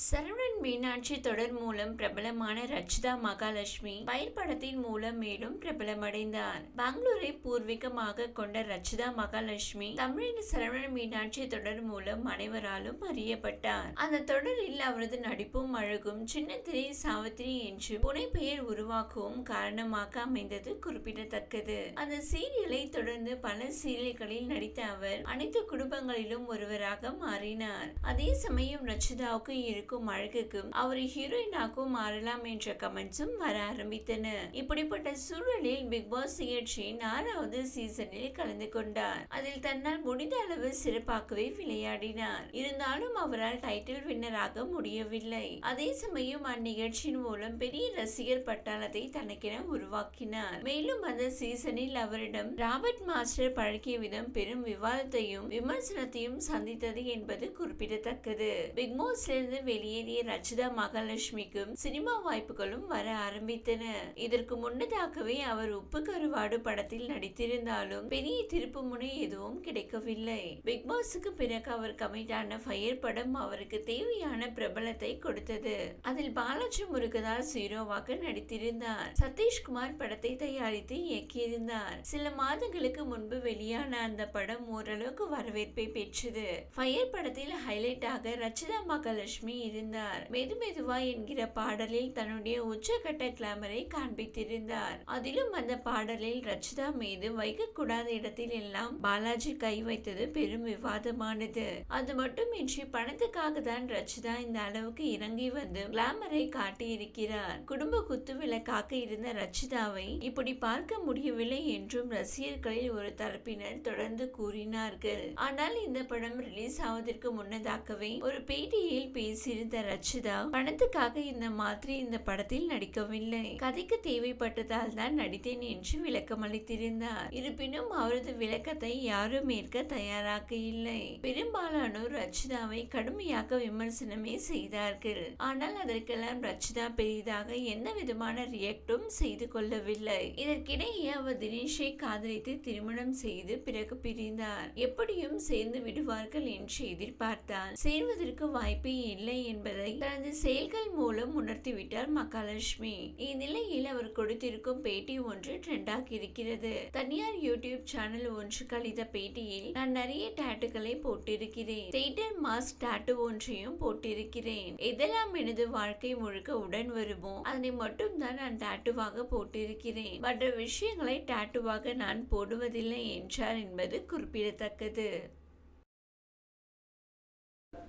சரவணன் மீனாட்சி தொடர் மூலம் பிரபலமான ரச்சிதா மகாலட்சுமி பயிர் படத்தின் மூலம் மேலும் பிரபலமடைந்தார். பெங்களூரை பூர்வீகமாக கொண்ட ரச்சிதா மகாலட்சுமி தமிழின் சரவணன் மீனாட்சி தொடர் மூலம் அனைவராலும் அறியப்பட்டார். அந்த தொடரில் அவரது நடிப்பும் அழகும் சின்ன திரை சாவித்திரி என்று புனைப்பெயர் உருவாக்கவும் காரணமாக அமைந்தது குறிப்பிடத்தக்கது. அந்த சீரியலை தொடர்ந்து பல சீரியல்களில் நடித்த அவர் அனைத்து குடும்பங்களிலும் ஒருவராக மாறினார். அதே சமயம் ரச்சிதாவுக்கு இருக்கும் அழகுக்கும் அவர் ஹீரோயினாக்கும் மாறலாம் என்ற கமெண்ட்ஸும் வர ஆரம்பித்தன. இப்படிப்பட்ட சூழலில் பிக் பாஸ் நிகழ்ச்சியின் ஆறாவது சீசனில் கலந்து கொண்டார். அதில் தன்னால் முடிந்த அளவு சிறப்பாகவே விளையாடினார். இருந்தாலும் அவரால் டைட்டில் வின்னராக முடியவில்லை. அதே சமயம் அந்நிகழ்ச்சியின் மூலம் பெரிய ரசிகர் பட்டாளத்தை தனக்கென உருவாக்கினார். மேலும் அந்த சீசனில் அவரிடம் ராபர்ட் மாஸ்டர் பழகிய விதம் பெரும் விவாதத்தையும் விமர்சனத்தையும் சந்தித்தது என்பது குறிப்பிடத்தக்கது. பிக் பாஸ்லிருந்து வெளியேறிய ரச்சிதா மகாலட்சுமிக்கும் சினிமா வாய்ப்புகளும் வர ஆரம்பித்தன. இதற்கு முன்னதாகவே அவர் உப்பு கருவாடு படத்தில் நடித்திருந்தாலும் பெரிய திருப்பு முனை எதுவும் கிடைக்கவில்லை. பிக் பாஸுக்கு பிறகு அவர் கமிட்டான ஃபயர் படம் அவருக்கு தேவையான பிரபலத்தை கொடுத்தது. அதில் பாலாஜி முருகதாஸ் ஹீரோவாக நடித்திருந்தார். சதீஷ்குமார் படத்தை தயாரித்து இயக்கியிருந்தார். சில மாதங்களுக்கு முன்பு வெளியான அந்த படம் ஓரளவுக்கு வரவேற்பை பெற்றது. ஃபயர் படத்தில் ஹைலைட்டாக ரச்சிதா மகாலட்சுமி இருந்தார். மெது மெதுவா என்கிற பாடலில் தன்னுடைய உச்சகட்ட கிளாமரை காண்பித்திருந்தார். அதிலும் அந்த பாடலில் ரச்சிதா மீது வைக்கக்கூடாத இடத்தில் எல்லாம் பாலாஜி கை வைத்தது பெரும் விவாதமானது. அது மட்டுமின்றி பணத்துக்காக தான் ரச்சிதா இந்த அளவுக்கு இறங்கி வந்து கிளாமரை காட்டியிருக்கிறார். குடும்ப குத்து விளக்காக இருந்த ரச்சிதாவை இப்படி பார்க்க முடியவில்லை என்றும் ரசிகர்களில் ஒரு தரப்பினர் தொடர்ந்து கூறினார்கள். ஆனால் இந்த படம் ரிலீஸ் ஆவதற்கு முன்னதாகவே ஒரு பேட்டியில் பேசி சிரித்த ரச்சிதா பணத்துக்காக இந்த மாதிரி இந்த படத்தில் நடிக்கவில்லை. கதைக்கு தேவைப்பட்டதால் தான் நடித்தேன் என்று விளக்கம் அளித்திருந்தார். இருப்பினும் அவரது விளக்கத்தை யாரும் ஏற்க தயாராக இல்லை. பெரும்பாலானோர் ரச்சிதாவை கடுமையாக விமர்சனமே செய்தார்கள். ஆனால் அதற்கெல்லாம் ரச்சிதா பெரிதாக எந்த விதமான ரியாக்டும் செய்து கொள்ளவில்லை. இதற்கிடையே அவர் தினேஷை காதலித்து திருமணம் செய்து பிறகு பிரிந்தார். எப்படியும் சேர்ந்து விடுவார்கள் என்று எதிர்பார்த்தார் சேர்வதற்கு வாய்ப்பே இல்லை என்பதை தனது செயல்கள் மூலம் உணர்த்திவிட்டார் மகாலட்சுமி. இந்நிலையில் அவர் கொடுத்திருக்கும் பேட்டி ஒன்று ட்ரெண்டாக இருக்கிறது. தனியார் யூடியூப் சேனல் ஒன்று கழித பேட்டியில் நான் நிறைய டாட்டுகளை போட்டிருக்கிறேன். தேட்டர் மாஸ்க் டாட்டு ஒன்றையும் போட்டிருக்கிறேன். எதெல்லாம் எனது வாழ்க்கை முழுக்க உடன் வருமோ அதனை மட்டும் தான் நான் டாட்டுவாக போட்டிருக்கிறேன். மற்ற விஷயங்களை டாட்டுவாக நான் போடுவதில்லை என்றார் என்பது குறிப்பிடத்தக்கது.